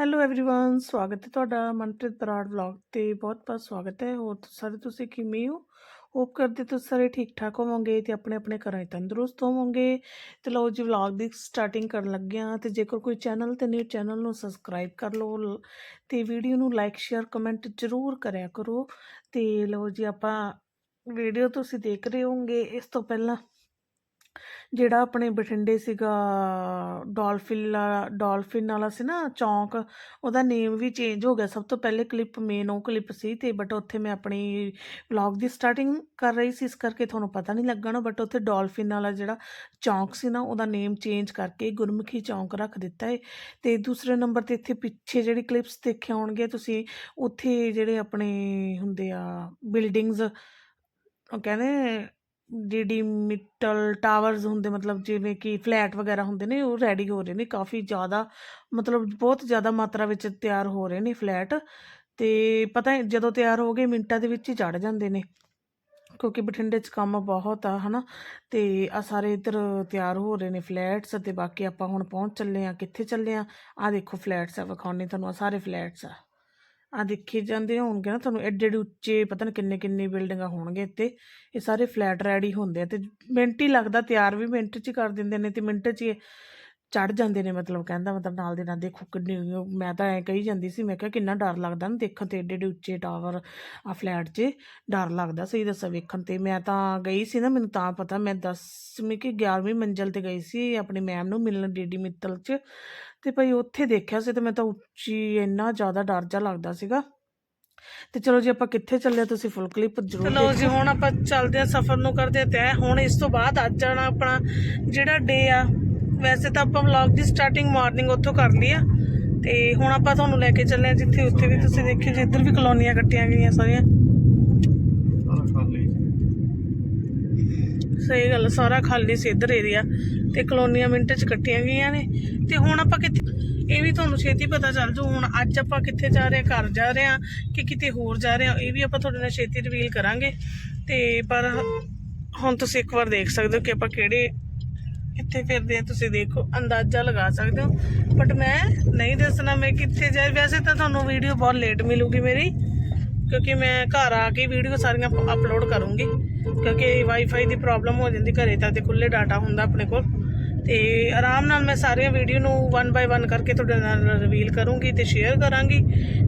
Hello everyone ਸਵਾਗਤ ਹੈ ਤੁਹਾਡਾ ਮਨਪ੍ਰੀਤ ਬਰਾੜ ਵਲੌਗ ਤੇ ਬਹੁਤ-ਬਹੁਤ ਸਵਾਗਤ ਹੈ ਹੋਰ ਤੁ- ਸਾਰੇ ਤੁਸੀਂ ਕਿਵੇਂ ਹੋ ਹੋਪ ਕਰਦੇ ਤੁਸੀਂ ਸਾਰੇ ਠੀਕ ਠਾਕ ਹੋਵੋਗੇ ਤੇ ਆਪਣੇ ਆਪਣੇ ਘਰਾਂ 'ਚ ਤੰਦਰੁਸਤ ਹੋਵੋਗੇ ਤੇ ਲਓ ਜੀ ਵਲੌਗ ਦੀ ਸਟਾਰਟਿੰਗ ਕਰਨ ਲੱਗੇ ਹਾਂ ਤੇ ਜੇਕਰ ਕੋਈ ਚੈਨਲ ਤੇ ਨਿਊ ਚੈਨਲ ਨੂੰ ਸਬਸਕ੍ਰਾਈਬ ਕਰ ਲਓ ਲ- ਤੇ ਵੀਡੀਓ ਨੂੰ ਲਾਈਕ ਸ਼ੇਅਰ ਕਮੈਂਟ ਜ਼ਰੂਰ ਕਰਿਆ ਕਰੋ ਤੇ ਲਓ ਜੀ ਆਪਾਂ ਵੀਡੀਓ ਤੁਸੀਂ ਦੇਖ ਰਹੇ ਹੋਵੋਗੇ ਇਸ ਤੋਂ ਪਹਿਲਾਂ ਜਿਹੜਾ ਆਪਣੇ ਬਠਿੰਡੇ ਸੀਗਾ, ਡੋਲਫਿਨ ਵਾਲਾ ਡਾਲਫਿਨ ਵਾਲਾ ਸੀ ਨਾ, ਚੌਂਕ, ਉਹਦਾ ਨੇਮ ਵੀ ਚੇਂਜ ਹੋ ਗਿਆ। ਸਭ ਤੋਂ ਪਹਿਲੇ ਕਲਿੱਪ ਮੇਨ ਉਹ ਕਲਿੱਪ ਸੀ ਤੇ ਬਟ ਉੱਥੇ ਮੈਂ ਆਪਣੀ ਵਲੌਗ ਦੀ ਸਟਾਰਟਿੰਗ ਕਰ ਰਹੀ ਸੀ, ਇਸ ਕਰਕੇ ਤੁਹਾਨੂੰ ਪਤਾ ਨਹੀਂ ਲੱਗਣਾ ਬਟ ਉੱਥੇ ਡੋਲਫਿਨ ਵਾਲਾ ਜਿਹੜਾ ਚੌਂਕ ਸੀ ਨਾ, ਉਹਦਾ ਨੇਮ ਚੇਂਜ ਕਰਕੇ ਗੁਰਮੁਖੀ ਚੌਂਕ ਰੱਖ ਦਿੱਤਾ ਹੈ ਤੇ ਦੂਸਰੇ ਨੰਬਰ ਤੇ ਇੱਥੇ ਪਿੱਛੇ ਜਿਹੜੀ ਕਲਿੱਪਸ ਦੇਖੇ ਹੋਣਗੇ, ਤੁਸੀਂ ਉੱਥੇ ਜਿਹੜੇ ਆਪਣੇ ਹੁੰਦੇ ਆ ਬਿਲਡਿੰਗਸ ਉਹ ਕਹਿੰਦੇ ਜਿਹੜੀ ਮਿੱਟਲ ਟਾਵਰਸ ਹੁੰਦੇ, ਮਤਲਬ ਜਿਵੇਂ ਕਿ ਫਲੈਟ ਵਗੈਰਾ ਹੁੰਦੇ ਨੇ, ਉਹ ਰੈਡੀ ਹੋ ਰਹੇ ਨੇ, ਕਾਫੀ ਜ਼ਿਆਦਾ, ਮਤਲਬ ਬਹੁਤ ਜ਼ਿਆਦਾ ਮਾਤਰਾ ਵਿੱਚ ਤਿਆਰ ਹੋ ਰਹੇ ਨੇ ਫਲੈਟ ਤੇ ਪਤਾ ਹੈ, ਜਦੋਂ ਤਿਆਰ ਹੋ ਗਏ, ਮਿੰਟਾਂ ਦੇ ਵਿੱਚ ਹੀ ਚੜ ਜਾਂਦੇ ਨੇ, ਕਿਉਂਕਿ ਬਠਿੰਡੇ 'ਚ ਕੰਮ ਬਹੁਤ ਆ, ਹਨਾ, ਤੇ ਆ ਸਾਰੇ ਇੱਧਰ ਤਿਆਰ ਹੋ ਰਹੇ ਨੇ ਫਲੈਟਸ ਤੇ ਬਾਕੀ ਆਪਾਂ ਹੁਣ ਪਹੁੰਚ ਚੱਲੇ ਆ ਕਿੱਥੇ ਚੱਲੇ ਆ ਆ ਦੇਖੋ ਫਲੈਟਸ ਆ, ਵਿਖਾਉਣੇ ਤੁਹਾਨੂੰ ਆ ਸਾਰੇ ਫਲੈਟਸ ਆ। ਆ ਦੇਖੇ ਜਾਂਦੇ ਹੋਣਗੇ ਨਾ ਤੁਹਾਨੂੰ ਐਡੇ ਐਡੇ ਉੱਚੇ, ਪਤਾ ਨਹੀਂ ਕਿੰਨੇ ਕਿੰਨੇ ਬਿਲਡਿੰਗਾਂ ਹੋਣਗੇ ਇੱਥੇ। ਇਹ ਸਾਰੇ ਫਲੈਟ ਰੈਡੀ ਹੁੰਦੇ ਆ ਤੇ ਮਿੰਟ ਹੀ ਲੱਗਦਾ, ਤਿਆਰ ਵੀ ਮਿੰਟ 'ਚ ਹੀ ਕਰ ਦਿੰਦੇ ਨੇ ਤੇ ਮਿੰਟ 'ਚ ਹੀ ਚੜ ਜਾਂਦੇ ਨੇ, ਮਤਲਬ ਕਹਿੰਦਾ, ਮਤਲਬ ਨਾਲ ਦੇ ਨਾਲ ਦੇਖੋ ਕਿੰਨੀ ਮੈਂ ਤਾਂ ਐ ਕਹੀ ਜਾਂਦੀ ਸੀ, ਮੈਂ ਕਿਹਾ ਕਿੰਨਾ ਡਰ ਲੱਗਦਾ ਨਾ ਦੇਖਣ ਤੇ, ਏਡੇ ਏਡੇ ਉੱਚੇ ਟਾਵਰ ਆ ਫਲੈਟ 'ਚ, ਡਰ ਲੱਗਦਾ ਸਹੀ ਦੱਸਾਂ ਵੇਖਣ ਤੇ। ਮੈਂ ਤਾਂ ਗਈ ਸੀ ਨਾ, ਮੈਨੂੰ ਤਾਂ ਪਤਾ, ਮੈਂ 10ਵੀਂ ਕਿ 11ਵੀਂ ਮੰਜ਼ਲ ਤੇ ਗਈ ਸੀ, ਆਪਣੀ ਮੈਮ ਨੂੰ ਮਿਲਣ, ਡੀਡੀ ਮਿੱਤਲ 'ਚ। ਤੇ ਭਾਈ ਉੱਥੇ ਦੇਖਿਆ ਸੀ ਤੇ ਮੈਂ ਤਾਂ ਉੱਚੀ ਇੰਨਾ ਜ਼ਿਆਦਾ ਡਰ ਜਾ ਲੱਗਦਾ ਸੀਗਾ। ਤੇ ਚਲੋ ਜੀ ਆਪਾਂ ਕਿੱਥੇ ਚੱਲੇ ਆ, ਤੁਸੀਂ ਫੁੱਲ ਕਲਿੱਪ ਜ਼ਰੂਰ ਚਲੋ ਜੀ ਹੁਣ ਆਪਾਂ ਚੱਲਦੇ ਆ ਸਫ਼ਰ ਨੂੰ ਕਰਦੇ ਤੈ ਹੁਣ ਇਸ ਤੋਂ ਬਾਅਦ ਅੱਜ ਜਾਣਾ ਆਪਣਾ ਜਿਹੜਾ ਡੇ ਆ। ਵੈਸੇ ਤਾਂ ਆਪਾਂ ਵਲੌਗ ਦੀ ਸਟਾਰਟਿੰਗ ਮਾਰਨਿੰਗ ਉੱਥੋਂ ਕਰ ਲਈ ਆ। ਤੇ ਹੁਣ ਆਪਾਂ ਤੁਹਾਨੂੰ ਲੈ ਕੇ ਚੱਲੇ ਆ ਜਿੱਥੇ ਉੱਥੇ ਵੀ ਤੁਸੀਂ ਦੇਖਿਓ ਜੀ ਇੱਧਰ ਵੀ ਕਲੋਨੀਆਂ ਕੱਟੀਆਂ ਗਈਆਂ ਸਾਰੀਆਂ। ਸਹੀ ਗੱਲ, ਸਾਰਾ ਖਾਲੀ ਸੀ ਇੱਧਰ ਏਰੀਆ ਤੇ ਕਲੋਨੀਆਂ ਮਿੰਟ ਚ ਕੱਟੀਆਂ ਗਈਆਂ ਨੇ। ਤੇ ਹੁਣ ਆਪਾਂ ਕਿੱਥੇ ਇਹ ਵੀ ਤੁਹਾਨੂੰ ਛੇਤੀ ਪਤਾ ਚੱਲ ਜੂ, ਹੁਣ ਅੱਜ ਆਪਾਂ ਕਿੱਥੇ ਜਾ ਰਹੇ ਹਾਂ, ਘਰ ਜਾ ਰਹੇ ਹਾਂ ਕਿ ਕਿਤੇ ਹੋਰ ਜਾ ਰਹੇ ਹਾਂ, ਇਹ ਵੀ ਆਪਾਂ ਤੁਹਾਡੇ ਨਾਲ ਛੇਤੀ ਰਿਵੀਲ ਕਰਾਂਗੇ। ਤੇ ਪਰ ਹੁਣ ਤੁਸੀਂ ਇੱਕ ਵਾਰ ਦੇਖ ਸਕਦੇ ਹੋ ਕਿ ਆਪਾਂ ਕਿਹੜੇ ਕਿੱਥੇ ਫਿਰਦੇ ਆ ਤੁਸੀਂ ਦੇਖੋ, ਅੰਦਾਜ਼ਾ ਲਗਾ ਸਕਦੇ ਹੋ। ਬਟ ਮੈਂ ਨਹੀਂ ਦੱਸਣਾ ਮੈਂ ਕਿੱਥੇ ਜਾ ਵੈਸੇ ਤਾਂ ਤੁਹਾਨੂੰ ਵੀਡੀਓ ਬਹੁਤ ਲੇਟ ਮਿਲੂਗੀ ਮੇਰੀ। ਕਿਉਂਕਿ ਮੈਂ ਘਰ ਆ ਕੇ ਵੀਡੀਓ ਸਾਰੀਆਂ ਅਪਲੋਡ ਕਰੂੰਗੀ। ਕਿਉਂਕਿ ਵਾਈਫਾਈ ਦੀ ਪ੍ਰੋਬਲਮ ਹੋ ਜਾਂਦੀ ਘਰੇ ਤਾਂ ਤੇ ਖੁੱਲੇ ਡਾਟਾ ਹੁੰਦਾ ਆਪਣੇ ਕੋਲ। ਤੇ ਆਰਾਮ ਨਾਲ ਮੈਂ ਸਾਰੀਆਂ ਵੀਡੀਓ ਨੂੰ ਵਨ ਬਾਈ ਵਨ ਕਰਕੇ ਤੁਹਾਡੇ ਨਾਲ ਰਿਵੀਲ ਕਰੂੰਗੀ ਤੇ ਸ਼ੇਅਰ ਕਰਾਂਗੀ।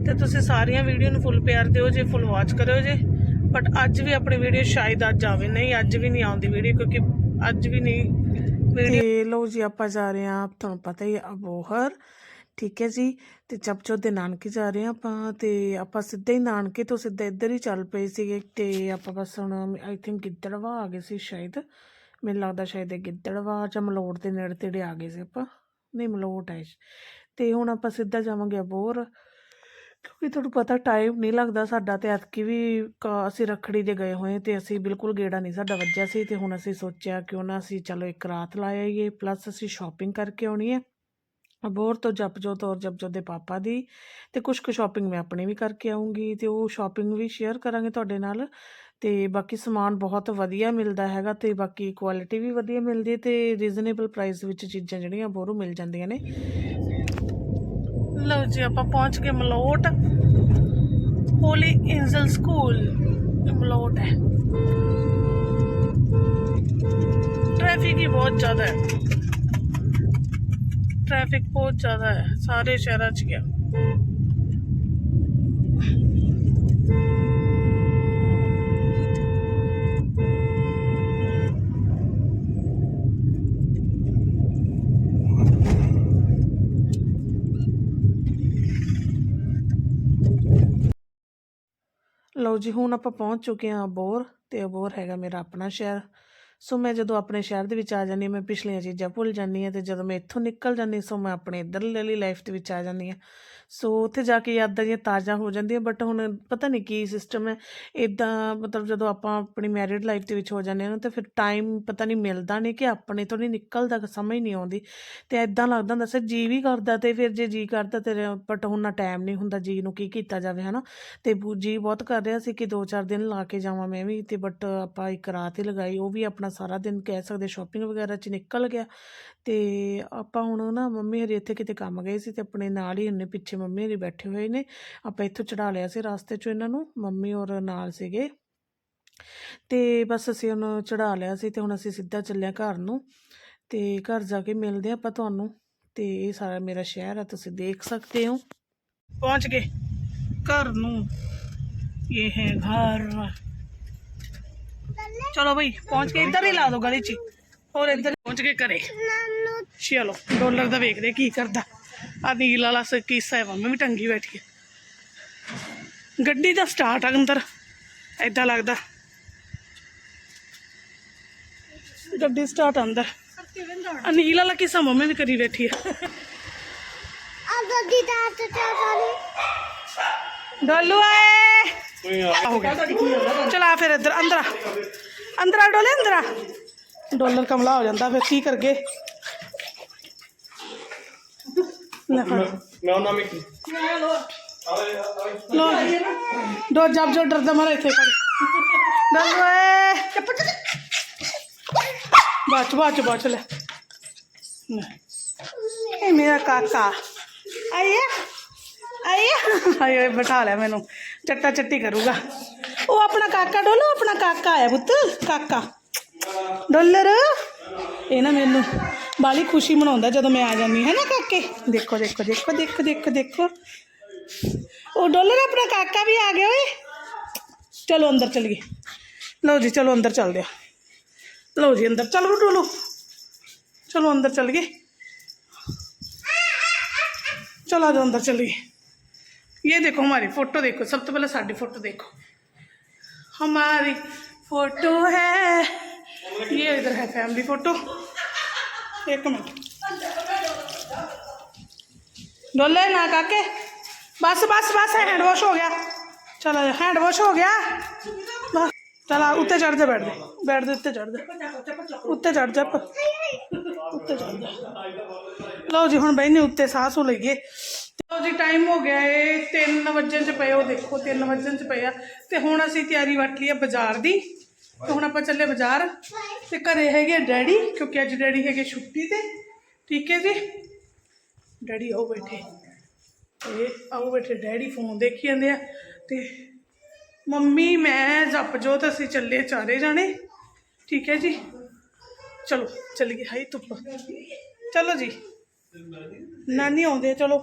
ਤੇ ਤੁਸੀਂ ਸਾਰੀਆਂ ਵੀਡੀਓ ਨੂੰ ਫੁੱਲ ਪਿਆਰ ਦਿਓ ਜੇ ਫੁੱਲ ਵਾਚ ਕਰਿਓ ਜੇ। ਬਟ ਅੱਜ ਵੀ ਆਪਣੀ ਵੀਡੀਓ ਸ਼ਾਇਦ ਅੱਜ ਆਵੇ। ਨਹੀਂ, ਅੱਜ ਵੀ ਨਹੀਂ ਆਉਂਦੀ ਵੀਡੀਓ ਕਿਉਂਕਿ ਅੱਜ ਵੀ ਨਹੀਂ। ਵੀਡੀਓ ਤੇ ਜੀ, ਆਪਾਂ ਜਾ ਰਹੇ ਹਾਂ, ਤੁਹਾਨੂੰ ਪਤਾ ਹੀ ਹੈ ਅਬੋਹਰ ਠੀਕ ਹੈ ਜੀ, ਤੇ ਚਪਚੋ ਦੇ ਨਾਨਕੇ ਜਾ ਰਹੇ ਹਾਂ ਆਪਾਂ, ਤੇ ਆਪਾਂ ਸਿੱਧਾ ਹੀ ਨਾਨਕੇ ਤੋਂ ਸਿੱਧਾ ਇੱਧਰ ਹੀ ਚੱਲ ਪਏ ਸੀਗੇ, ਤੇ ਆਪਾਂ ਬਸ ਹੁਣ ਆਈ ਥਿੰਕ ਗਿੱਦੜਵਾ ਆ ਗਏ ਸੀ ਸ਼ਾਇਦ। ਮੈਨੂੰ ਲੱਗਦਾ ਸ਼ਾਇਦ ਇਹ ਗਿੱਦੜਵਾ ਜਾਂ ਮਲੋਟ ਦੇ ਨੇੜੇ ਤੇੜੇ ਆ ਗਏ ਸੀ ਆਪਾਂ। ਨਹੀਂ, ਮਲੋਟ ਹੈ ਤੇ ਹੁਣ ਆਪਾਂ ਸਿੱਧਾ ਜਾਵਾਂਗੇ ਅਬੋਹਰ, ਕਿਉਂਕਿ ਤੁਹਾਨੂੰ ਪਤਾ ਟਾਈਮ ਨਹੀਂ ਲੱਗਦਾ ਸਾਡਾ, ਤੇ ਐਤਕੀ ਵੀ ਕ- ਅਸੀਂ ਰੱਖੜੀ ਦੇ ਗਏ ਹੋਏ ਤੇ ਅਸੀਂ ਬਿਲਕੁਲ ਗੇੜਾ ਨਹੀਂ ਸਾਡਾ ਵੱਜਿਆ ਸੀ, ਤੇ ਹੁਣ ਅਸੀਂ ਸੋਚਿਆ ਕਿਉਂ ਨਾ ਅਸੀਂ ਚਲੋ ਇੱਕ ਰਾਤ ਲਾ ਆਈਏ ਪਲੱਸ ਅਸੀਂ ਸ਼ਾਪਿੰਗ ਕਰਕੇ ਆਉਣੀ ਹੈ। ਅਬੋਹਰ ਤੋਂ ਜਪਜੋਤ ਔਰ ਜਪਜੋਤ ਦੇ ਪਾਪਾ ਦੀ ਤੇ ਕੁਝ ਕੁ ਸ਼ਾਪਿੰਗ ਮੈਂ ਆਪਣੀ ਵੀ ਕਰਕੇ ਆਉਂਗੀ ਤੇ ਉਹ ਸ਼ਾਪਿੰਗ ਵੀ ਸ਼ੇਅਰ ਕਰਾਂਗੇ ਤੁਹਾਡੇ ਨਾਲ ਤੇ ਬਾਕੀ ਸਮਾਨ ਬਹੁਤ ਵਧੀਆ ਮਿਲਦਾ ਹੈਗਾ ਤੇ ਬਾਕੀ ਕੁਆਲਿਟੀ ਵੀ ਵਧੀਆ ਮਿਲਦੀ ਹੈ ਤੇ ਰੀਜ਼ਨੇਬਲ ਪ੍ਰਾਈਸ ਵਿੱਚ ਚੀਜ਼ਾਂ ਜਿਹੜੀਆਂ ਬੋਰੋਂ ਮਿਲ ਜਾਂਦੀਆਂ ਨੇ। ਲਓ ਜੀ, ਆਪਾਂ ਪਹੁੰਚ ਗਏ ਮਲੋਟ। ਹੋਲੀ ਐਂਜਲ ਸਕੂਲ ਇਹ ਮਲੋਟ ਹੈ। ਟ੍ਰੈਫਿਕ ਹੀ ਬਹੁਤ ਜ਼ਿਆਦਾ ਹੈ। ਟ੍ਰੈਫਿਕ ਬਹੁਤ ਜ਼ਿਆਦਾ ਹੈ ਸਾਰੇ ਸ਼ਹਿਰਾਂ 'ਚ ਗਿਆ ਲਓ ਜੀ ਹੁਣ ਆਪਾਂ ਪਹੁੰਚ ਚੁੱਕੇ ਹਾਂ ਅਬੋਹਰ ਤੇ ਅਬੋਹਰ ਹੈਗਾ ਮੇਰਾ ਆਪਣਾ ਸ਼ਹਿਰ ਸੋ ਮੈਂ ਜਦੋਂ ਆਪਣੇ ਸ਼ਹਿਰ ਦੇ ਵਿੱਚ ਆ ਜਾਂਦੀ ਹਾਂ, ਮੈਂ ਪਿਛਲੀਆਂ ਚੀਜ਼ਾਂ ਭੁੱਲ ਜਾਂਦੀ ਹਾਂ ਤੇ ਜਦੋਂ ਮੈਂ ਇੱਥੋਂ ਨਿਕਲ ਜਾਂਦੀ, ਸੋ ਮੈਂ ਆਪਣੇ ਇੱਧਰਲੀ ਵਾਲੀ ਲਾਈਫ ਦੇ ਵਿੱਚ ਆ ਜਾਂਦੀ ਹਾਂ। ਸੋ ਉੱਥੇ ਜਾ ਕੇ ਯਾਦਾਂ ਦੀਆਂ ਤਾਜ਼ਾ ਹੋ ਜਾਂਦੀਆਂ ਬਟ ਹੁਣ ਪਤਾ ਨਹੀਂ ਕੀ ਸਿਸਟਮ ਹੈ। ਇਦਾਂ ਮਤਲਬ ਜਦੋਂ ਆਪਾਂ ਆਪਣੀ ਮੈਰਿਡ ਲਾਈਫ ਦੇ ਵਿੱਚ ਹੋ ਜਾਂਦੇ ਹਾਂ ਨਾ, ਤਾਂ ਫਿਰ ਟਾਈਮ ਪਤਾ ਨਹੀਂ ਮਿਲਦਾ ਨਹੀਂ ਕਿ ਆਪਣੇ ਤੋਂ ਨਹੀਂ ਨਿਕਲਦਾ, ਸਮਝ ਨਹੀਂ ਆਉਂਦੀ। ਤੇ ਇਦਾਂ ਲੱਗਦਾ ਹੁੰਦਾ, ਸਰ ਜੀ ਵੀ ਕਰਦਾ ਤੇ ਫਿਰ ਜੇ ਜੀ ਕਰਦਾ ਤੇ ਬਟ ਹੁਣ ਨਾ ਟਾਈਮ ਨਹੀਂ ਹੁੰਦਾ ਜੀ ਨੂੰ ਕੀ ਕੀਤਾ ਜਾਵੇ, ਹਨਾ? ਤੇ ਬੂ- ਜੀ ਬਹੁਤ ਕਰ ਰਿਹਾ ਸੀ ਕਿ 2-4 ਦਿਨ ਲਾ ਕੇ ਜਾਵਾਂ ਮੈਂ ਵੀ, ਤੇ ਬਟ ਆਪਾਂ ਇੱਕ ਰਾਤ ਹੀ ਲਗਾਈ, ਉਹ ਵੀ ਆਪਣਾ ਸਾਰਾ ਦਿਨ ਕਹਿ ਸਕਦੇ ਸ਼ਾਪਿੰਗ ਵਗੈਰਾ 'ਚ ਨਿਕਲ ਗਿਆ। ਤੇ ਆਪਾਂ ਹੁਣ ਨਾ ਮੰਮੀ ਹਰੀ ਇੱਥੇ ਕਿਤੇ ਕੰਮ ਗਏ ਸੀ ਤੇ ਆਪਣੇ ਨਾਲ ਹੀ ਉਹਨੇ ਪਿੱਛੇ ਮੰਮੀ ਹਰੀ ਬੈਠੇ ਹੋਏ ਨੇ। ਆਪਾਂ ਇੱਥੋਂ ਚੜਾ ਲਿਆ ਸੀ ਰਸਤੇ 'ਚੋਂ ਇਹਨਾਂ ਨੂੰ, ਮੰਮੀ ਔਰ ਨਾਲ ਸੀਗੇ। ਤੇ ਬਸ ਅਸੀਂ ਉਹਨੂੰ ਚੜਾ ਲਿਆ ਸੀ ਤੇ ਹੁਣ ਅਸੀਂ ਸਿੱਧਾ ਚੱਲਿਆ ਘਰ ਨੂੰ। ਤੇ ਘਰ ਜਾ ਕੇ ਮਿਲਦੇ ਹਾਂ ਆਪਾਂ ਤੁਹਾਨੂੰ। ਤੇ ਇਹ ਸਾਰਾ ਮੇਰਾ ਸ਼ਹਿਰ ਆ, ਤੁਸੀਂ ਦੇਖ ਸਕਦੇ ਹੋ। ਪਹੁੰਚ ਗਏ। ਘਰ ਨੂੰ। ਇਹ ਹੈ ਘਰ। ਚਲੋ ਬਈ ਪਹੁੰਚ ਕੇ ਇੱਧਰ ਹੀ ਲਾ ਦੋ ਗਲੀ 'ਚ। ਹੋਰ ਇੱਧਰ ਪਹੁੰਚ ਕੇ ਘਰੇ। ਚਲੋ ਡਾਲਰ ਦਾ ਵੇਖਦੇ ਕੀ ਕਰਦਾ। ਆ ਨੀਲ ਵਾਲਾ ਸ ਕੀਸਾ ਹੈ ਮੰਮੀ ਵੀ ਟੰਗੀ ਬੈਠੀ ਹੈ। ਗੱਡੀ ਦਾ ਸਟਾਰਟ ਆ ਅੰਦਰ। ਐਦਾਂ ਲੱਗਦਾ। ਗੱਡੀ ਸਟਾਰਟ ਅੰਦਰ। ਆ ਨੀਲ ਵਾਲਾ ਕੀਸਾ ਮੰਮੀ ਵੀ ਕਰੀ ਬੈਠੀ ਹੈ। ਡੋਲੂ ਆਏ। ਚਲਾ ਇੱਧਰ ਅੰਦਰ ਆ। ਅੰਦਰ ਆ ਡੋਲੇ ਅੰਦਰ ਆ ਡਾਲਰ ਕਮਲਾ ਹੋ ਜਾਂਦਾ ਫਿਰ ਕੀ ਕਰਗੇ ਲੈ ਫੜ ਮੈਂ ਉਹਨਾਂ ਵਿੱਚ ਲੋ ਦੋ ਜਬ ਜੋ ਡਰਦਾ ਮਾਰਾ ਇੱਥੇ ਫੜ ਡੋਲੂ ਆਏ ਬਾਚ ਬਾਚ ਬਾਚ ਲੈ ਲੈ। ਇਹ ਮੇਰਾ ਕਾਕਾ ਆਇਆ ਆਇਆ ਹਾਏ ਓਏ ਬਿਠਾ ਲਿਆ ਮੈਨੂੰ ਚੱਟਾ ਚੱਟੀ ਕਰੂਗਾ ਉਹ ਆਪਣਾ ਕਾਕਾ ਡੋਲੋ ਆਪਣਾ ਕਾਕਾ ਆਇਆ ਪੁੱਤ ਕਾਕਾ ਡੋਲਰ ਇਹ ਨਾ ਮੈਨੂੰ ਬਾਲੀ ਖੁਸ਼ੀ ਮਨਾਉਂਦਾ ਜਦੋਂ ਮੈਂ ਆ ਜਾਂਦੀ ਹੈ ਨਾ ਕਾਕੇ ਦੇਖੋ ਦੇਖੋ ਦੇਖੋ ਦੇਖੋ ਦੇਖੋ ਦੇਖੋ ਉਹ ਡੋਲਰ ਆਪਣਾ ਕਾਕਾ ਵੀ ਆ ਗਿਆ ਓਏ ਚਲੋ ਅੰਦਰ ਚਲੀਏ ਲਓ ਜੀ ਚਲੋ ਅੰਦਰ ਚੱਲਦੇ ਆ ਲਓ ਜੀ ਅੰਦਰ ਚਲੋ ਡੋਲੋ ਚਲੋ ਅੰਦਰ ਚੱਲ ਗਏ चलो आज अंदर चलिए ये देखो हमारी फोटो देखो सब तो पहले साड़ी फोटो देखो हमारी फ़ोटो है। ये इधर है फैमिली फ़ोटो एक मिनट। डोले ना काके। बस बस बस हैंड वॉश हो गया। चलो हैंड वॉश हो गया। चला उत्ते चढ़ जा, बैठ दे बैठ दे उत्ते चढ़ जा। उत्ते चढ़ जा, उत्ते चढ़ जा। ਲਓ ਜੀ, ਹੁਣ ਬੈਨੇ ਉੱਤੇ, ਸਾਹ ਸੋ ਲਈਏ। ਲਓ ਜੀ ਟਾਈਮ ਹੋ ਗਿਆ ਏ 3 ਵਜੇ ਚ ਪਏ ਉਹ ਦੇਖੋ 3 ਵਜੇ ਚ ਪਏ ਆ। ਤੇ ਹੁਣ ਅਸੀਂ ਤਿਆਰੀ ਵੱਟ ਲਈ ਆ ਬਾਜ਼ਾਰ ਦੀ। ਤੇ ਹੁਣ ਆਪਾਂ ਚੱਲੇ ਬਾਜ਼ਾਰ। ਤੇ ਘਰੇ ਹੈਗੇ ਡੈਡੀ, ਕਿਉਂਕਿ ਅੱਜ ਡੈਡੀ ਹੈਗੇ ਛੁੱਟੀ ਤੇ। ਠੀਕ ਹੈ ਜੀ? ਡੈਡੀ ਆਓ ਬੈਠੇ। ਤੇ ਆਓ ਬੈਠੇ, ਡੈਡੀ ਫੋਨ ਦੇਖੀ ਜਾਂਦੇ ਆ। ਤੇ ਮੰਮੀ, ਮੈਂ, ਜਪਜੋਤ, ਅਸੀਂ ਚੱਲੇ ਚਾਰੇ ਜਾਣੇ। ਠੀਕ ਹੈ ਜੀ? ਚਲੋ, ਚੱਲੀਏ ਹਾਈ ਧੁੱਪ। ਚਲੋ ਜੀ। ਨਾਨੀ ਆਉਂਦੇ ਆ ਚਲੋ।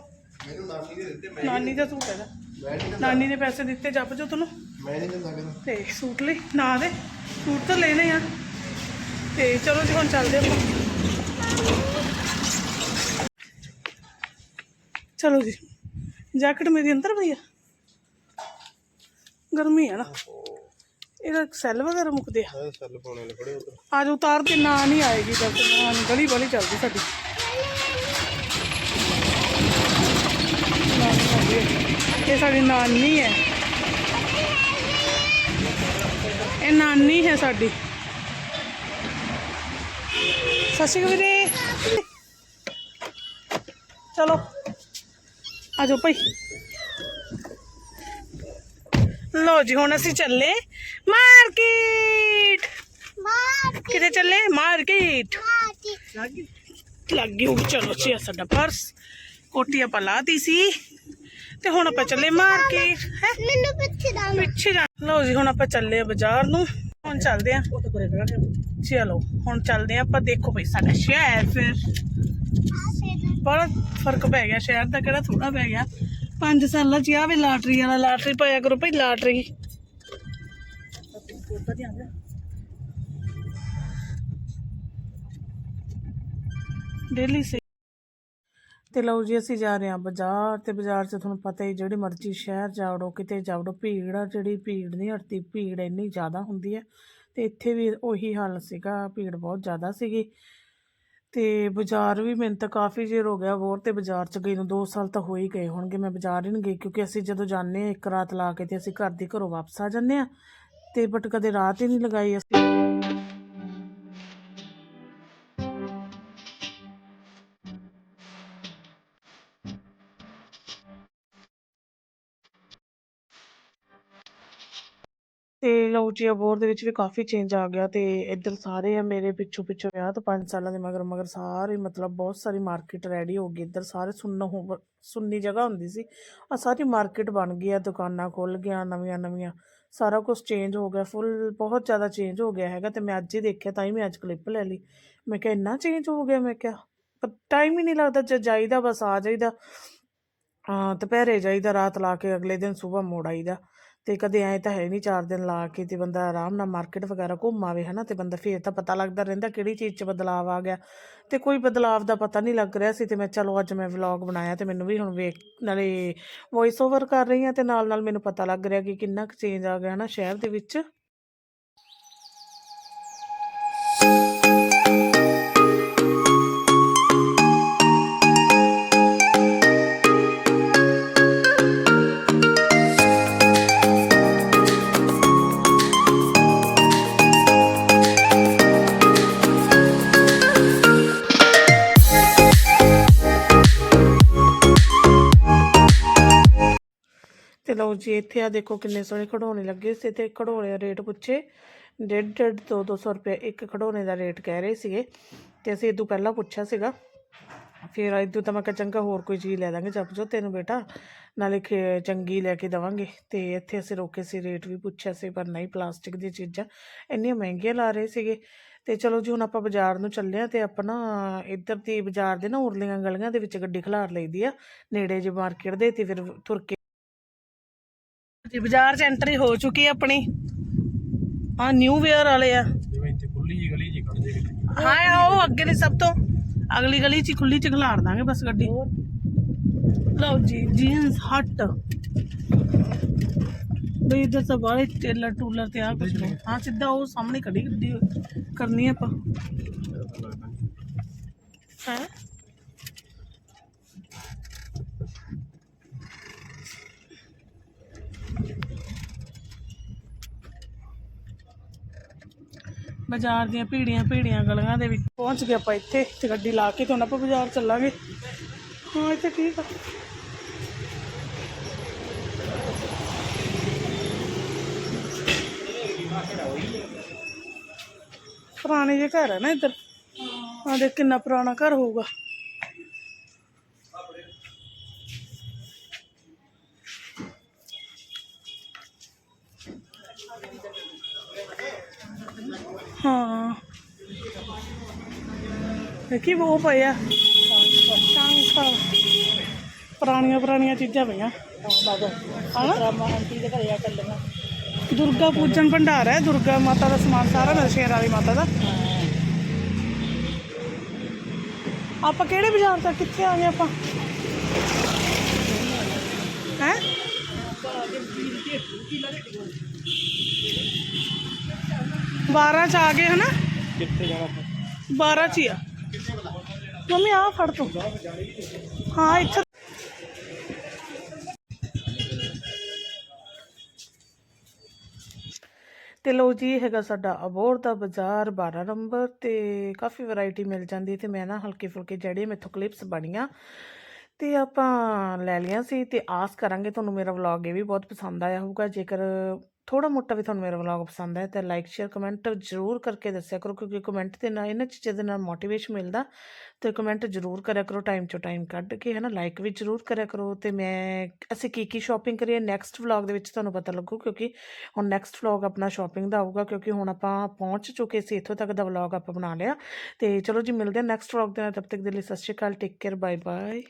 ਮੈਨੂੰ ਨਾਸੀ ਦੇ ਦਿੱਤੇ ਮੈਂ ਨਾਨੀ ਦਾ ਸੂਟ ਹੈਗਾ। ਮੈਂ ਨਹੀਂ ਨਾਨੀ ਨੇ ਪੈਸੇ ਦਿੱਤੇ ਜਪ ਜੋ ਤੈਨੂੰ। ਮੈਂ ਨਹੀਂ ਦਿੰਦਾ ਕਦੋਂ। ਤੇ ਸੂਟ ਲਈ ਨਾ ਦੇ। ਸੂਟ ਤਾਂ ਲੈਣੇ ਆ। ਤੇ ਚਲੋ ਜੀ ਹੁਣ ਚੱਲਦੇ ਆਪਾਂ। ਚਲੋ ਜੀ ਜੈਕਟ ਮੇਰੀ ਅੰਦਰ ਪਈ ਆ। ਗਰਮੀ ਆ ਨਾ। ਇਹਦਾ ਸੈੱਲ ਵਗੈਰਾ ਮੁੱਕਦੇ ਆ। ਮੈਂ ਸੈੱਲ ਪਾਉਣੇ ਨੇ ਖੜੇ ਉਧਰ। ਅੱਜ ਉਤਾਰ ਤੇ ਨਾ ਨਹੀਂ ਆਏਗੀ ਜਦ ਤੱਕ ਨਾ ਗਲੀ ਵਾਲੀ ਚੱਲਦੀ ਸਾਡੀ। ਇਹ ਸਾਡੀ ਨਾਨੀ ਹੈ। ਇਹ ਨਾਨੀ ਹੈ ਸਾਡੀ। ਅਕਾਲ ਵੀਰੇ। ਚਲੋ ਆ ਜਾਓ ਭਾਈ। ਲੋ ਜੀ ਹੁਣ ਅਸੀਂ ਚੱਲੇ ਮਾਰਕੀਟ। ਕਿਤੇ ਚੱਲੇ? ਮਾਰਕੀਟ। ਲੱਗ ਗਈ। ਹੋਗੀ ਚਲੋ ਜੀ ਆਹ ਸਾਡਾ ਪਰਸ ਕੋਟੀ ਆਪਾਂ ਲਾਤੀ ਸੀ। ਤੇ ਹੁਣ ਆਪਾਂ ਚੱਲੇ ਮਾਰਕੀਟ ਹੈ? ਮੈਨੂੰ ਪਿੱਛੇ ਦਾ ਪਿੱਛੇ ਜਾ ਲਓ ਜੀ ਹੁਣ ਆਪਾਂ ਚੱਲੇ ਆ ਬਾਜ਼ਾਰ ਨੂੰ। ਹੁਣ ਚੱਲਦੇ ਆ। ਚਲੋ ਹੁਣ ਚੱਲਦੇ ਆ ਆਪਾਂ। ਦੇਖੋ ਭਈ ਸਾਡਾ ਸ਼ਹਿਰ ਫਿਰ। ਬੜਾ ਫ਼ਰਕ ਪੈ ਗਿਆ ਸ਼ਹਿਰ ਦਾ ਕਿਹੜਾ ਥੋੜਾ ਪੈ ਗਿਆ। 5 ਸਾਲਾਂ ਚ ਆ ਵੀ ਲਾਟਰੀ ਵਾਲਾ ਲਾਟਰੀ ਪਾਇਆ ਕਰੋ ਭਈ ਲਾਟਰੀ। ਡੇਲੀ ਸੇ ਤੇ ਲਓ ਜੀ, ਅਸੀਂ ਜਾ ਰਹੇ ਹਾਂ ਬਾਜ਼ਾਰ ਤੇ ਬਾਜ਼ਾਰ 'ਚ ਤੁਹਾਨੂੰ ਪਤਾ ਹੀ ਜਿਹੜੀ ਮਰਜ਼ੀ ਸ਼ਹਿਰ ਜਾਵੜੋ, ਕਿਤੇ ਜਾਵੜੋ, ਭੀੜ ਆ, ਜਿਹੜੀ ਭੀੜ ਨਹੀਂ ਹਟਦੀ, ਭੀੜ ਇੰਨੀ ਜ਼ਿਆਦਾ ਹੁੰਦੀ ਹੈ ਤੇ ਇੱਥੇ ਵੀ ਉਹੀ ਹਾਲ ਸੀਗਾ, ਭੀੜ ਬਹੁਤ ਜ਼ਿਆਦਾ ਸੀਗੀ ਤੇ ਬਾਜ਼ਾਰ ਵੀ ਮੈਨੂੰ ਤਾਂ ਕਾਫੀ ਚਿਰ ਹੋ ਗਿਆ ਹੋਰ ਤੇ ਬਾਜ਼ਾਰ 'ਚ ਗਈ ਨੂੰ 2 ਸਾਲ ਤਾਂ ਹੋ ਹੀ ਗਏ ਹੋਣਗੇ, ਮੈਂ ਬਾਜ਼ਾਰ ਹੀ ਨਹੀਂ ਗਈ ਕਿਉਂਕਿ ਅਸੀਂ ਜਦੋਂ ਜਾਂਦੇ ਹਾਂ ਇੱਕ ਰਾਤ ਲਾ ਕੇ ਤੇ ਅਸੀਂ ਘਰ ਦੀ ਘਰੋਂ ਵਾਪਸ ਆ ਜਾਂਦੇ ਹਾਂ ਤੇ ਬਟ ਕਦੇ ਰਾਤ ਹੀ ਨਹੀਂ ਲਗਾਈ ਅਸੀਂ। ਤੇ ਲਓ ਜੀ ਦੇ ਵਿੱਚ ਵੀ ਕਾਫੀ ਚੇਂਜ ਆ ਗਿਆ ਤੇ ਇੱਧਰ ਸਾਰੇ ਆ ਮੇਰੇ ਪਿੱਛੋਂ ਪਿੱਛੋਂ ਵਿਆਹ ਤੋਂ 5 ਸਾਲਾਂ ਦੇ ਮਗਰ ਮਗਰ ਸਾਰੇ ਮਤਲਬ ਬਹੁਤ ਸਾਰੀ ਮਾਰਕੀਟ ਰੈਡੀ ਹੋ ਗਈ ਇੱਧਰ, ਸਾਰੇ ਸੁੰਨ ਹੋ ਸੁੰਨੀ ਜਗ੍ਹਾ ਹੁੰਦੀ ਸੀ। ਆ ਸਾਰੀ ਮਾਰਕੀਟ ਬਣ ਗਈ ਆ, ਦੁਕਾਨਾਂ ਖੁੱਲ ਗਈਆਂ, ਨਵੀਆਂ ਨਵੀਆਂ, ਸਾਰਾ ਕੁਝ ਚੇਂਜ ਹੋ ਗਿਆ ਫੁੱਲ ਬਹੁਤ ਜ਼ਿਆਦਾ ਚੇਂਜ ਹੋ ਗਿਆ ਹੈਗਾ ਤੇ ਮੈਂ ਅੱਜ ਹੀ ਦੇਖਿਆ, ਤਾਂ ਹੀ ਮੈਂ ਅੱਜ ਕਲਿੱਪ ਲੈ ਲਈ। ਮੈਂ ਕਿਹਾ, ਇੰਨਾ ਚੇਂਜ ਹੋ ਗਿਆ, ਮੈਂ ਕਿਹਾ ਟਾਈਮ ਹੀ ਨਹੀਂ ਲੱਗਦਾ, ਜੇ ਜਾਈਦਾ ਬਸ ਆ ਜਾਈਦਾ ਦੁਪਹਿਰੇ ਜਾਈਦਾ, ਰਾਤ ਲਾ ਕੇ ਅਗਲੇ ਦਿਨ ਸਵੇਰ ਮੋੜ ਆਈਦਾ। ਤੇ ਕਦੇ ਐਂ ਤਾਂ ਹੈ ਨਹੀਂ ਚਾਰ ਦਿਨ ਲਾ ਕੇ ਤੇ ਬੰਦਾ ਆਰਾਮ ਨਾਲ ਮਾਰਕੀਟ ਵਗੈਰਾ ਘੁੰਮ ਆਵੇ, ਹਨਾ, ਤੇ ਬੰਦਾ ਫੇਰ ਤਾਂ ਪਤਾ ਲੱਗਦਾ ਰਹਿੰਦਾ ਕਿਹੜੀ ਚੀਜ਼ 'ਚ ਬਦਲਾਵ ਆ ਗਿਆ। ਤੇ ਕੋਈ ਬਦਲਾਵ ਦਾ ਪਤਾ ਨਹੀਂ ਲੱਗ ਰਿਹਾ ਸੀ ਤੇ ਮੈਂ ਚਲੋ ਅੱਜ ਮੈਂ ਵਲੌਗ ਬਣਾਇਆ ਤੇ ਮੈਨੂੰ ਵੀ ਹੁਣ ਵੇਖ, ਨਾਲੇ ਵੌਇਸ ਓਵਰ ਕਰ ਰਹੀ ਹਾਂ ਤੇ ਨਾਲ ਨਾਲ ਮੈਨੂੰ ਪਤਾ ਲੱਗ ਰਿਹਾ ਕਿ ਕਿੰਨਾ ਕੁ ਚੇਂਜ ਆ ਗਿਆ, ਹਨਾ, ਸ਼ਹਿਰ ਦੇ ਵਿੱਚ। ਲਓ ਜੀ, ਇੱਥੇ ਆ ਦੇਖੋ ਕਿੰਨੇ ਸੋਹਣੇ ਖਿਡੌਣੇ ਲੱਗੇ ਸੀ। ਤੇ ਖਿਡੌਣੇ ਦਾ ਰੇਟ ਪੁੱਛੇ, ਡੇਢ ਡੇਢ ਦੋ ਦੋ ਸੌ ਰੁਪਏ ਇੱਕ ਖਿਡੌਣੇ ਦਾ ਰੇਟ ਕਹਿ ਰਹੇ ਸੀਗੇ ਤੇ ਅਸੀਂ ਇਦੋਂ ਪਹਿਲਾਂ ਪੁੱਛਿਆ ਸੀਗਾ। ਫਿਰ ਇਦੋਂ ਤਾਂ ਮੈਂ ਕਿਹਾ ਚੰਗਾ ਹੋਰ ਕੋਈ ਚੀਜ਼ ਲੈ ਦਾਂਗੇ ਜਪ ਜੋ ਤੈਨੂੰ ਬੇਟਾ, ਨਾਲੇ ਚੰਗੀ ਲੈ ਕੇ ਦਵਾਂਗੇ। ਤੇ ਇੱਥੇ ਅਸੀਂ ਰੋਕੇ ਸੀ, ਰੇਟ ਵੀ ਪੁੱਛਿਆ ਸੀ, ਪਰ ਨਹੀਂ, ਪਲਾਸਟਿਕ ਦੀਆਂ ਚੀਜ਼ਾਂ ਇੰਨੀਆਂ ਮਹਿੰਗੀਆਂ ਲਾ ਰਹੇ ਸੀਗੇ। ਤੇ ਚਲੋ ਜੀ, ਹੁਣ ਆਪਾਂ ਬਾਜ਼ਾਰ ਨੂੰ ਚੱਲੇ ਆ ਤੇ ਆਪਾਂ ਨਾ ਇੱਧਰ ਦੀ ਬਾਜ਼ਾਰ ਦੇ ਨਾ ਉਰਲੀਆਂ ਗਲੀਆਂ ਦੇ ਵਿੱਚ ਗੱਡੀ ਖਿਲਾਰ ਲਈਦੀ ਆ, ਨੇੜੇ ਜੇ ਮਾਰਕੀਟ ਦੇ ਤੇ ਫਿਰ ਤੁਰ ਕੇ ਜੀ ਬਾਜ਼ਾਰ 'ਚ ਐਂਟਰੀ ਹੋ ਚੁੱਕੀ ਆਪਣੀ। ਆ ਨਿਊ ਵੇਅਰ ਵਾਲੇ ਆ। ਜਿਵੇਂ ਇੱਥੇ ਖੁੱਲੀ ਜੀ ਗਲੀ ਜੀ ਖੜ ਜੇ ਕਿਤੇ ਹਾਂ ਆ ਉਹ ਅੱਗੇ ਨੇ ਸਭ ਤੋਂ। ਅਗਲੀ ਗਲੀ 'ਚ ਖੁੱਲੀ 'ਚ ਖਿਲਾਰ ਦਾਂਗੇ ਬਸ ਗੱਡੀ। ਲਓ ਜੀ ਜੀਨਸ ਹੱਟ ਬਈ ਇਧਰ ਤਾਂ ਬਾਹਲੇ ਟੇਲਰ ਟੂਲਰ ਤੇ ਆ ਕੁਝ ਨਹੀਂ ਹਾਂ ਸਿੱਧਾ ਉਹ ਸਾਹਮਣੇ ਖੜੀ ਗੱਡੀ ਕਰਨੀ ਆਪਾਂ। ਹੈ? ਬਾਜ਼ਾਰ ਦੀਆਂ ਭੀੜੀਆਂ ਭੀੜੀਆਂ ਗਲੀਆਂ ਦੇ ਵਿੱਚ। ਪਹੁੰਚ ਗਏ ਆਪਾਂ ਇੱਥੇ ਤੇ ਗੱਡੀ ਲਾ ਕੇ ਤੇ ਹੁਣ ਆਪਾਂ ਬਾਜ਼ਾਰ ਚੱਲਾਂਗੇ। ਹਾਂ, ਇੱਥੇ ਠੀਕ ਆ। ਪੁਰਾਣੇ ਜਿਹੇ ਘਰ ਹੈ ਨਾ ਇੱਧਰ। ਆ ਦੇਖ ਕਿੰਨਾ ਪੁਰਾਣਾ ਘਰ ਹੋਊਗਾ। ਦੇਖੀ ਉਹ ਪਏ ਆ ਟਾਂਕਾ ਪੁਰਾਣੀਆਂ ਪੁਰਾਣੀਆਂ ਚੀਜ਼ਾਂ ਪਈਆਂ। ਹਨਾ? ਆਂਟੀ ਦੇ ਘਰੇ ਆ ਕੱਲੀਆਂ ਦੁਰਗਾ ਪੂਜਨ ਭੰਡਾਰ ਹੈ ਦੁਰਗਾ ਮਾਤਾ ਦਾ ਸਮਾਨ ਸਾਰਾ ਮਿਲ ਸ਼ੇਰ ਵਾਲੀ ਮਾਤਾ ਦਾ। ਆਪਾਂ ਕਿਹੜੇ ਬਾਜ਼ਾਰ ਤੱਕ ਕਿੱਥੇ ਆ ਗਏ ਆਪਾਂ? ਹੈ? ਬਾਰਾਂ ਚ ਆ ਗਏ ਹਨਾ? ਕਿੱਥੇ ਜਾਣਾ 12 ਚ ਆ। ਮੰਮੀ ਆ ਫੜ ਤੂੰ। ਹਾਂ, ਇੱਥੇ ਤੇ ਲੋ ਜੀ ਹੈਗਾ ਸਾਡਾ ਅਬੋਰ ਦਾ ਬਾਜ਼ਾਰ 12 ਨੰਬਰ ਤੇ ਕਾਫੀ ਵੈਰਾਈਟੀ ਮਿਲ ਜਾਂਦੀ ਤੇ ਮੈਂ ਨਾ ਹਲਕੇ ਫੁਲਕੇ ਜਿਹੜੇ ਮੈਥੋਂ ਕਲਿੱਪਸ ਬਣੀਆਂ ਤੇ ਆਪਾਂ ਲੈ ਲਿਆ ਸੀ ਤੇ ਆਸ ਕਰਾਂਗੇ ਤੁਹਾਨੂੰ ਮੇਰਾ ਵਲੌਗ ਇਹ ਵੀ ਬਹੁਤ ਪਸੰਦ ਆਇਆ ਹੋਊਗਾ। ਜੇਕਰ ਥੋੜਾ ਮੋਟਾ ਵੀ ਤੁਹਾਨੂੰ ਮੇਰਾ ਵਲੌਗ ਪਸੰਦ ਆਇਆ ਤਾਂ ਲਾਈਕ ਸ਼ੇਅਰ ਕਮੈਂਟ ਜ਼ਰੂਰ ਕਰਕੇ ਦੱਸਿਆ ਕਰੋ ਕਿਉਂਕਿ ਕਮੈਂਟ ਦੇ ਨਾਲ ਇਹਨਾਂ ਚੀਜ਼ਾਂ ਦੇ ਨਾਲ ਮੋਟੀਵੇਸ਼ਨ ਮਿਲਦਾ। ਤੇ ਕਮੈਂਟ ਜ਼ਰੂਰ ਕਰਿਆ ਕਰੋ ਟਾਈਮ ਚੋਂ ਟਾਈਮ ਕੱਢ ਕੇ ਹੈ ਨਾ ਲਾਈਕ ਵੀ ਜ਼ਰੂਰ ਕਰਿਆ ਕਰੋ ਤੇ ਮੈਂ ਅਸੀਂ ਕੀ ਕੀ ਸ਼ਾਪਿੰਗ ਕਰੀਏ ਨੈਕਸਟ ਵਲੌਗ ਦੇ ਵਿੱਚ ਤੁਹਾਨੂੰ ਪਤਾ ਲੱਗੂ ਕਿਉਂਕਿ ਹੁਣ ਨੈਕਸਟ ਵਲੌਗ ਆਪਣਾ ਸ਼ਾਪਿੰਗ ਦਾ ਆਊਗਾ ਕਿਉਂਕਿ ਹੁਣ ਆਪਾਂ ਪਹੁੰਚ ਚੁੱਕੇ ਸੀ, ਇੱਥੋਂ ਤੱਕ ਦਾ ਵਲੌਗ ਆਪਾਂ ਬਣਾ ਲਿਆ। ਤੇ ਚਲੋ ਜੀ, ਮਿਲਦੇ ਹਾਂ ਨੈਕਸਟ ਵਲੌਗ ਦੇ ਨਾਲ, ਤਬ ਤੱਕ ਦੇ ਲਈ Sat Sri Akal take care bye bye